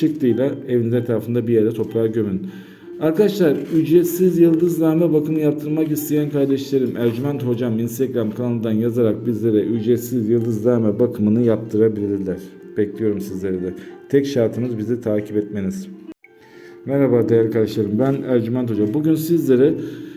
çıktıyla evinizin etrafında bir yere toprağa gömün. Arkadaşlar ücretsiz yıldızname bakımı yaptırmak isteyen kardeşlerim Ercüment Hocam Instagram kanalından yazarak bizlere ücretsiz yıldızname bakımını yaptırabilirler. Bekliyorum sizleri de. Tek şartımız bizi takip etmeniz. Merhaba değerli arkadaşlarım ben Ercüment Hoca. Bugün sizlere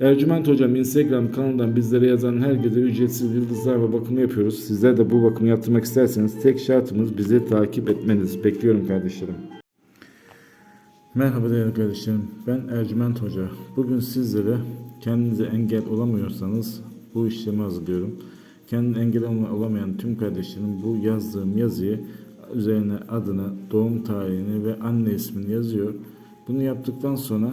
Ercüment Hocam Instagram kanalından bizlere yazan herkese ücretsiz yıldızlarla bakımı yapıyoruz. Sizler de bu bakımı yaptırmak isterseniz tek şartımız bizi takip etmeniz. Bekliyorum kardeşlerim. Merhaba değerli kardeşlerim. Ben Ercüment Hoca. Bugün sizlere kendinize engel olamıyorsanız bu işlemi hazırlıyorum. Kendine engel olamayan tüm kardeşlerim bu yazdığım yazıyı üzerine adını, doğum tarihini ve anne ismini yazıyor. Bunu yaptıktan sonra